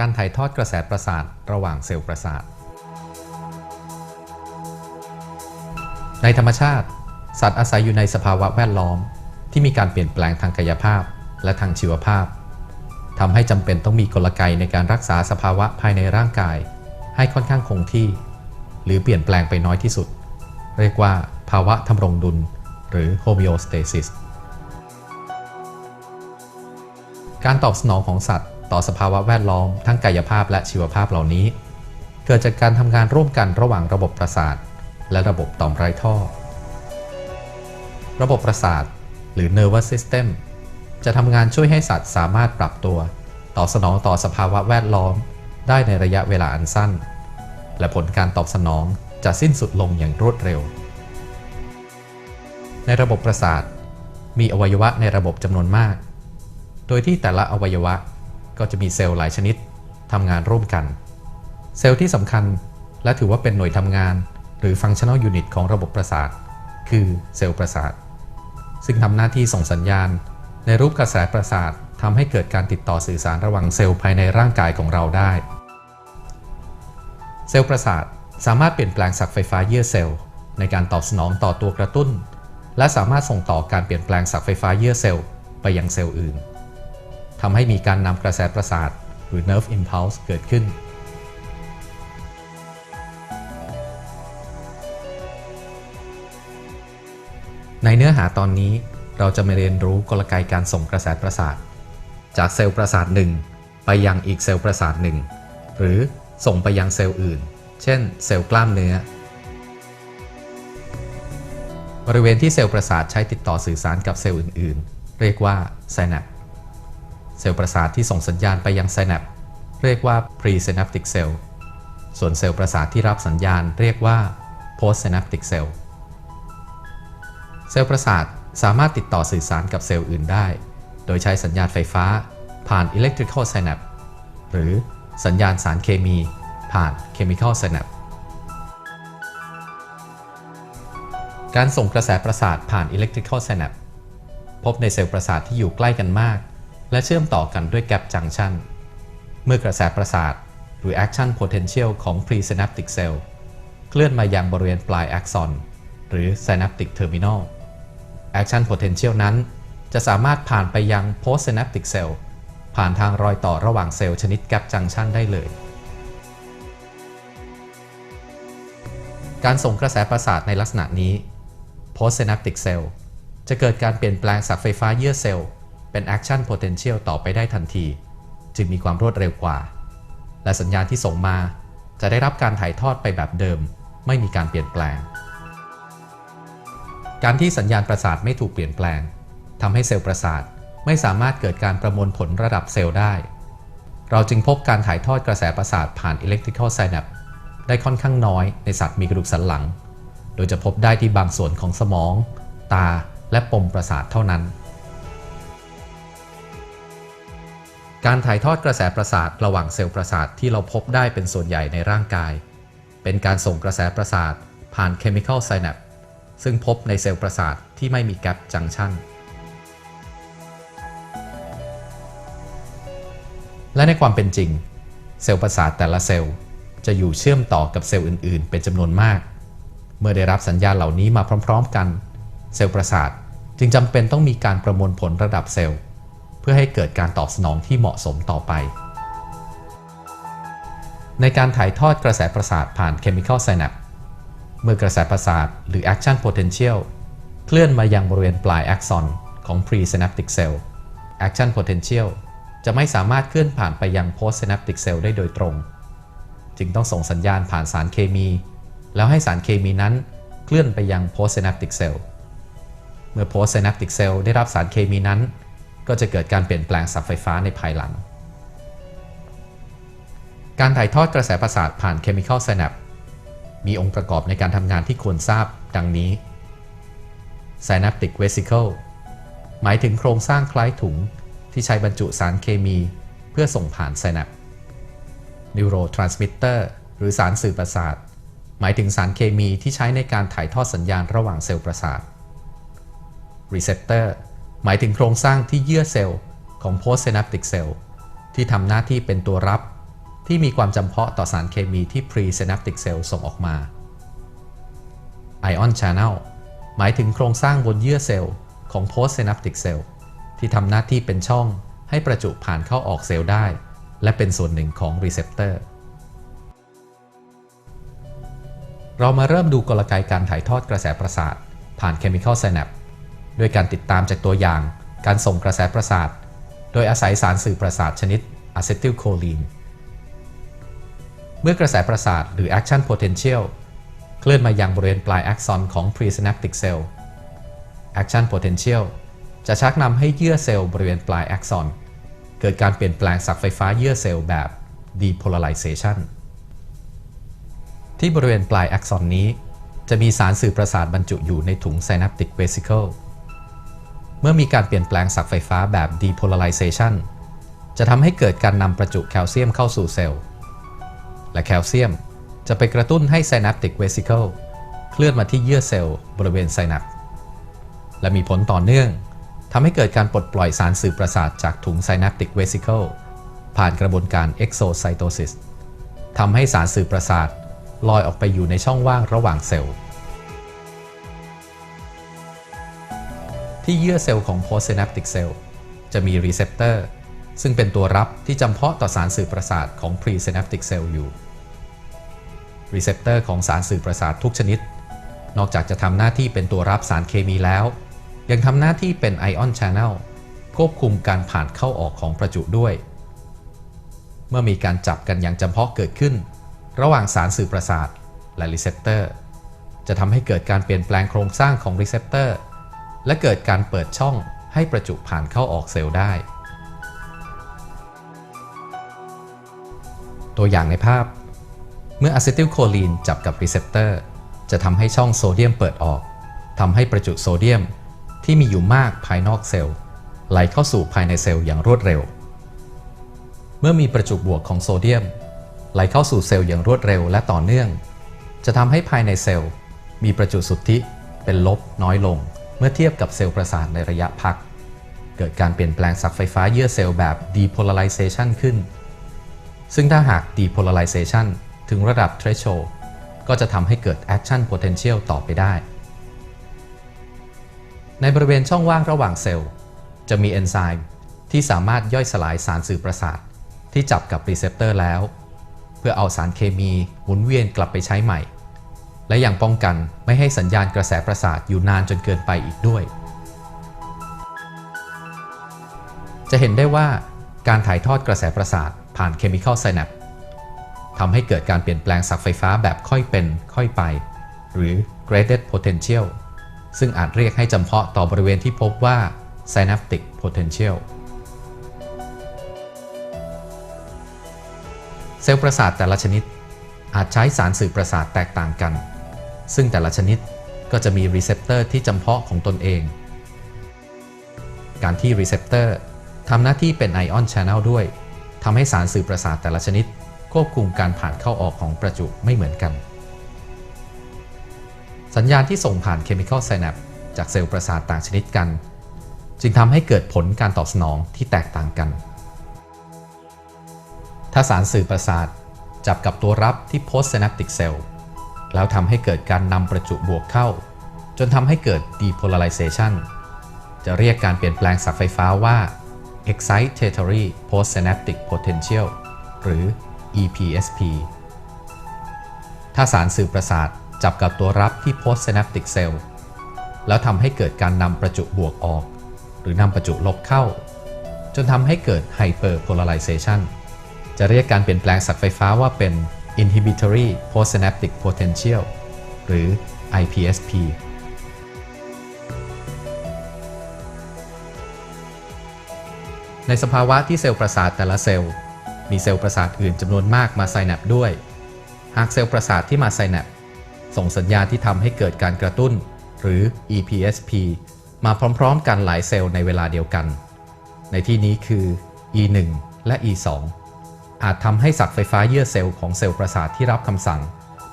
การถ่ายทอดกระแสประสาทระหว่างเซลล์ประสาท ในธรรมชาติ สัตว์อาศัยอยู่ในสภาวะแวดล้อม ที่มีการเปลี่ยนแปลงทางกายภาพและทางชีวภาพทำให้จำเป็นต้องมีกลไกในการรักษาสภาวะภายในร่างกาย ให้ค่อนข้างคงที่ หรือเปลี่ยนแปลงไปน้อยที่สุด เรียกว่าภาวะทำรงดุล หรือ homeostasis การตอบสนองของสัตว์ ต่อสภาวะแวดล้อมทั้งกายภาพและชีวภาพเหล่านี้ เกิดจากการทำงานร่วมกันระหว่างระบบประสาท และระบบต่อมไร้ท่อ ระบบประสาท หรือ nervous system จะทำงานช่วยให้สัตว์สามารถปรับตัว ตอบสนองต่อสภาวะแวดล้อม ได้ในระยะเวลาอันสั้น และผลการตอบสนองจะสิ้นสุดลงอย่างรวดเร็ว ในระบบประสาท มีอวัยวะในระบบจำนวนมาก โดยที่แต่ละอวัยวะ ก็จะมีเซลล์หลายชนิดทำงานร่วมกัน เซลล์ที่สำคัญและถือว่าเป็นหน่วยทำงาน หรือ functional unit ของระบบประสาท คือเซลล์ประสาท ซึ่งทำหน้าที่ส่งสัญญาณ ในรูปกระแสประสาททำให้เกิดการติดต่อสื่อสารระหว่างเซลล์ภายในร่างกายของเราได้ เซลล์ประสาทสามารถเปลี่ยนแปลงศักไฟฟ้าเยื่อเซลล์ ในการตอบสนองต่อตัวกระตุ้น และสามารถส่งต่อการเปลี่ยนแปลงศักไฟฟ้าเยื่อเซลล์ไปยังเซลล์อื่น ทำให้มีการนำกระแสประสาท หรือ nerve impulse เกิดขึ้น ในเนื้อหาตอนนี้เราจะมาเรียนรู้กลไกการส่งกระแสประสาท จากเซลล์ประสาทหนึ่งไปยังอีกเซลล์ประสาทหนึ่งหรือส่งไปยังเซลล์อื่น เช่น เซลล์กล้ามเนื้อ บริเวณที่เซลล์ประสาทใช้ติดต่อสื่อสารกับเซลล์อื่น ๆ เรียกว่าไซแนป เซลล์ประสาทที่ส่งสัญญาณไปยังไซแนปเรียกว่า presynaptic cell ส่วนเซลล์ประสาทที่รับสัญญาณเรียกว่า postsynaptic cell เซลล์ประสาทสามารถติดต่อสื่อสารกับเซลล์อื่นได้ โดยใช้สัญญาณไฟฟ้าผ่าน electrical synapse หรือสัญญาณสารเคมีผ่าน chemical synapse การส่งกระแสประสาทผ่าน electrical synapse พบในเซลล์ประสาทที่อยู่ใกล้กันมาก และเชื่อมต่อกันด้วยแกลบจังชันเมื่อกระแสประสาทหรือ action potential ของ presynaptic cell เคลื่อนมายังบริเวณปลาย axon หรือ synaptic terminal action potential นั้น จะสามารถผ่านไปยัง postsynaptic cell ผ่านทางรอยต่อระหว่างเซลล์ชนิดแกลบจังชันได้เลย การส่งกระแสประสาทในลักษณะนี้ postsynaptic cell จะเกิดการเปลี่ยนแปลงศักย์ไฟฟ้าเยื่อเซลล์ เป็น action potential ต่อไปได้ทันที จึงมีความรวดเร็วกว่า และสัญญาณที่ส่งมาจะได้รับการถ่ายทอดไปแบบเดิม ไม่มีการเปลี่ยนแปลง การที่สัญญาณประสาทไม่ถูกเปลี่ยนแปลงทำให้เซลล์ประสาทไม่สามารถเกิดการประมวลผลระดับเซลล์ได้ เราจึงพบการถ่ายทอดกระแสประสาทผ่าน electrical synapse ได้ค่อนข้างน้อยในสัตว์มีกระดูกสันหลัง โดยจะพบได้ที่บางส่วนของสมอง ตา และปมประสาทเท่านั้น การถ่ายทอดกระแสประสาทระหว่างเซลล์ประสาทที่เราพบได้เป็นส่วนใหญ่ในร่างกาย เป็นการส่งกระแสประสาทผ่าน chemical synapse ซึ่งพบในเซลล์ประสาทที่ไม่มีแกลบจังชันและในความเป็นจริง เซลล์ประสาทแต่ละเซลล์จะอยู่เชื่อมต่อกับเซลล์อื่น ๆ เป็นจำนวนมาก เมื่อได้รับสัญญาณเหล่านี้มาพร้อม ๆ กัน เซลล์ประสาทจึงจำเป็นต้องมีการประมวลผลระดับเซลล์ เพื่อให้เกิดการตอบสนองที่เหมาะสมต่อไป ในการถ่ายทอดกระแสประสาทผ่าน chemical synapse เมื่อกระแสประสาทหรือ action potential เคลื่อนมายังบริเวณปลาย axon ของ presynaptic cell action potential จะไม่สามารถเคลื่อนผ่านไปยัง postsynaptic cell ได้โดยตรง จึงต้องส่งสัญญาณผ่านสารเคมี แล้วให้สารเคมีนั้นเคลื่อนไปยัง postsynaptic cell เมื่อ postsynaptic cell ได้รับสารเคมีนั้น ก็จะเกิดการเปลี่ยนแปลงสับไฟฟ้าในภายหลัง การถ่ายทอดกระแสประสาทผ่าน chemical synapse มีองค์ประกอบในการทำงานที่ควรทราบดังนี้ synaptic vesicle หมายถึงโครงสร้างคล้ายถุงที่ใช้บรรจุสารเคมีเพื่อส่งผ่านไซนัป neurotransmitter หรือสารสื่อประสาท หมายถึงสารเคมีที่ใช้ในการถ่ายทอดสัญญาณระหว่างเซลล์ประสาท receptor หมายถึงโครงสร้างที่เยื่อเซลล์ของ postsynaptic cell ที่ทำหน้าที่เป็นตัวรับ ที่มีความจำเพาะต่อสารเคมีที่ pre-synaptic cell ส่งออกมา Ion channel หมายถึงโครงสร้างบนเยื่อเซลล์ของ post-synaptic cell ที่ทำหน้าที่เป็นช่องให้ประจุผ่านเข้าออกเซลล์ได้ และเป็นส่วนหนึ่งของ receptor เรามาเริ่มดูกลไกการถ่ายทอดกระแสประสาท ผ่าน chemical synapse ด้วยการติดตามจากตัวอย่าง การส่งกระแสประสาท โดยอาศัยสารสื่อประสาทชนิดอะเซทิลโคลีน เมื่อกระแสประสาทหรือ action potential เคลื่อนมายังบริเวณปลาย axon ของ presynaptic cell action potential จะชักนำให้เยื่อเซลล์บริเวณปลาย axon เกิดการเปลี่ยนแปลงศักไฟฟ้าเยื่อเซลล์แบบ depolarization ที่บริเวณปลาย axon นี้ จะมีสารสื่อประสาทบรรจุอยู่ในถุง synaptic vesicle เมื่อมีการเปลี่ยนแปลงศักไฟฟ้าแบบ depolarization จะทำให้เกิดการนำประจุแคลเซียมเข้าสู่เซลล์ และแคลเซียมจะไปกระตุ้นให้ synaptic vesicle เคลื่อนมาที่เยื่อเซลล์บริเวณไซนัปและมีผลต่อเนื่องทำให้เกิดการปลดปล่อยสารสื่อประสาทจากถุง synaptic vesicle ผ่านกระบวนการ exocytosis ทำให้สารสื่อประสาทลอยออกไปอยู่ในช่องว่างระหว่างเซลล์ ที่เยื่อเซลล์ของ postsynaptic cell จะมี receptor ซึ่งเป็นตัวรับที่จำเพาะต่อสารสื่อประสาทของ presynaptic cell อยู่ receptor ของสารสื่อประสาททุกชนิด นอกจากจะทำหน้าที่เป็นตัวรับสารเคมีแล้ว ยังทำหน้าที่เป็น ion channel ควบคุมการผ่านเข้าออกของประจุด้วย เมื่อมีการจับกันอย่างจำเพาะเกิดขึ้น ระหว่างสารสื่อประสาทและ receptor จะทำให้เกิดการเปลี่ยนแปลงโครงสร้างของ receptor และเกิดการเปิดช่องให้ประจุผ่านเข้าออกเซลล์ได้ ตัวอย่างในภาพ เมื่ออะซิติลโคลีนจับกับรีเซพเตอร์จะทำให้ช่องโซเดียมเปิดออกทำให้ประจุโซเดียมที่มีอยู่มากภายนอกเซลล์ไหลเข้าสู่ภายในเซลล์อย่างรวดเร็ว เมื่อมีประจุบวกของโซเดียม ไหลเข้าสู่เซลล์อย่างรวดเร็วและต่อเนื่อง จะทำให้ภายในเซลล์มีประจุสุทธิเป็นลบน้อยลง เมื่อเทียบกับเซลล์ประสาทในระยะพัก เกิดการเปลี่ยนแปลงศักไฟฟ้าเยื่อเซลล์แบบ depolarization ขึ้น ซึ่งถ้าหาก depolarization ถึงระดับ threshold ก็จะทำให้เกิด action potential ต่อไปได้ ในบริเวณช่องว่างระหว่างเซลล์ จะมีเอนไซม์ที่สามารถย่อยสลายสารสื่อประสาทที่จับกับรีเซพเตอร์แล้ว เพื่อเอาสารเคมีหมุนเวียนกลับไปใช้ใหม่ และยังป้องกันไม่ให้สัญญาณกระแสประสาทอยู่นานจนเกินไปอีกด้วย จะเห็นได้ว่าการถ่ายทอดกระแสประสาทผ่าน Chemical Synapse ทำให้เกิดการเปลี่ยนแปลงศักไฟฟ้าแบบค่อยเป็นค่อยไป หรือ graded potential ซึ่งอาจเรียกให้จำเพาะต่อบริเวณที่พบว่า synaptic potential เซลล์ประสาทแต่ละชนิด อาจใช้สารสื่อประสาทแตกต่างกัน ซึ่งแต่ละชนิดก็จะมีรีเซพเตอร์ที่จำเพาะของตนเอง การที่รีเซพเตอร์ทำหน้าที่เป็นไอออน Channel ด้วยทำให้สารสื่อประสาทแต่ละชนิด ควบคุมการผ่านเข้าออกของประจุไม่เหมือนกัน สัญญาณที่ส่งผ่าน Chemical Synapse จากเซลล์ประสาทต่างชนิดกัน จึงทำให้เกิดผลการตอบสนองที่แตกต่างกัน ถ้าสารสื่อประสาทจับกับตัวรับที่ post synaptic cell แล้วทำให้เกิดการนำประจุบวกเข้า จนทำให้เกิด depolarization จะเรียกการเปลี่ยนแปลงศักไฟฟ้าว่า excitatory postsynaptic potential หรือ EPSP ถ้าสารสื่อประสาทจับกับตัวรับที่ postsynaptic cell แล้วทำให้เกิดการนำประจุบวกออก หรือนำประจุลบเข้า จนทำให้เกิด hyperpolarization จะเรียกการเปลี่ยนแปลงศักไฟฟ้าว่าเป็น inhibitory postsynaptic potential หรือ IPSP ในสภาวะที่เซลล์ประสาทแต่ละเซลล์ มีเซลล์ประสาทอื่นจำนวนมากมาไซแนปด้วย หากเซลล์ประสาทที่มาไซแนปส่งสัญญาณที่ทำให้เกิดการกระตุ้น หรือ EPSP มาพร้อมๆ กันหลายเซลล์ในเวลาเดียวกัน ในที่นี้คือ E1 และ E2 อาจทำให้ศักไฟฟ้าเยื่อเซลล์ของเซลล์ประสาทที่รับคำสั่ง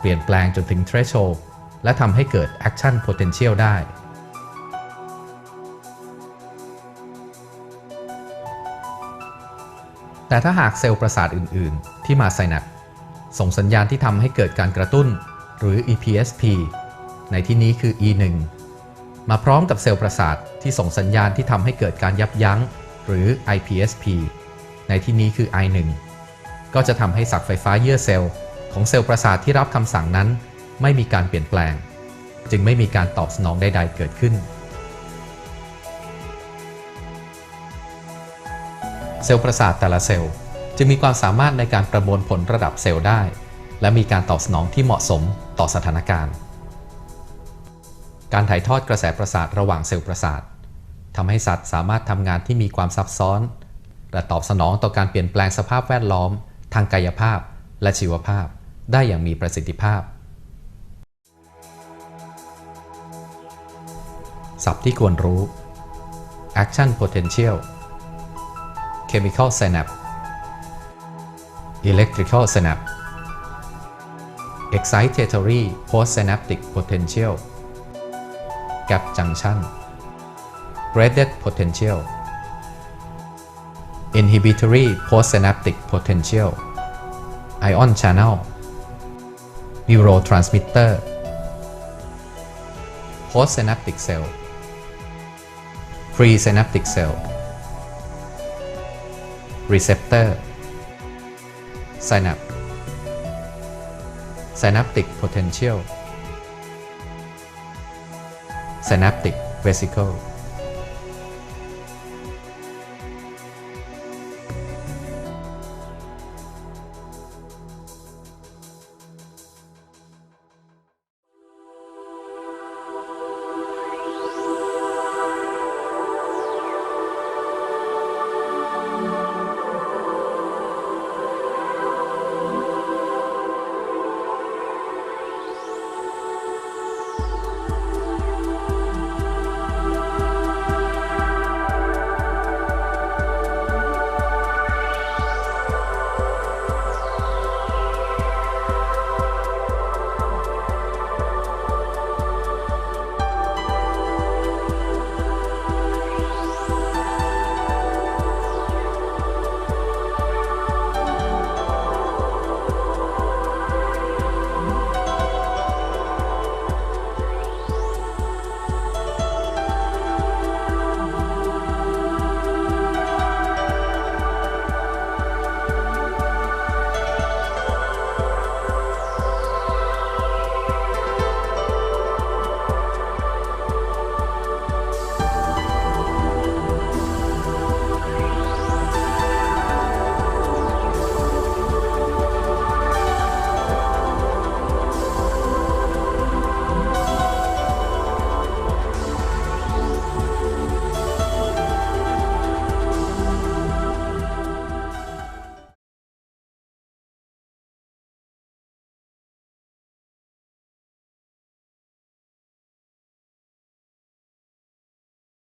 เปลี่ยนแปลงจนถึง threshold และทำให้เกิด action potential ได้แต่แต่ถ้าหากเซลล์ประสาทอื่น ๆ ที่มาไซนัปส่งสัญญาณที่ทำให้เกิดการกระตุ้น หรือ EPSP ในที่นี้คือ E1 มาพร้อมกับเซลล์ประสาทที่ส่งสัญญาณที่ทำให้เกิดการยับยั้ง หรือ IPSP ในที่นี้คือ I1 ก็จะทำให้สักไฟฟ้าเยื่อเซลล์ของเซลล์ประสาทที่รับคำสั่งนั้น ไม่มีการเปลี่ยนแปลง จึงไม่มีการตอบสนองใด ๆ เกิดขึ้น เซลล์ประสาทแต่ละเซลล์จึงมีความสามารถในการประมวลผลระดับเซลล์ได้ และมีการตอบสนองที่เหมาะสมต่อสถานการณ์ การถ่ายทอดกระแสประสาทระหว่างเซลล์ประสาททำให้สัตว์สามารถทำงานที่มีความซับซ้อน และตอบสนองต่อการเปลี่ยนแปลงสภาพแวดล้อม ทางกายภาพและชีวภาพได้อย่างมีประสิทธิภาพ ศัพท์ที่ควรรู้ action potential chemical synapse electrical synapse excitatory postsynaptic potential gap junction graded potential inhibitory postsynaptic potential ion channel neurotransmitter postsynaptic cell presynaptic cell receptor synapse synaptic potential synaptic vesicle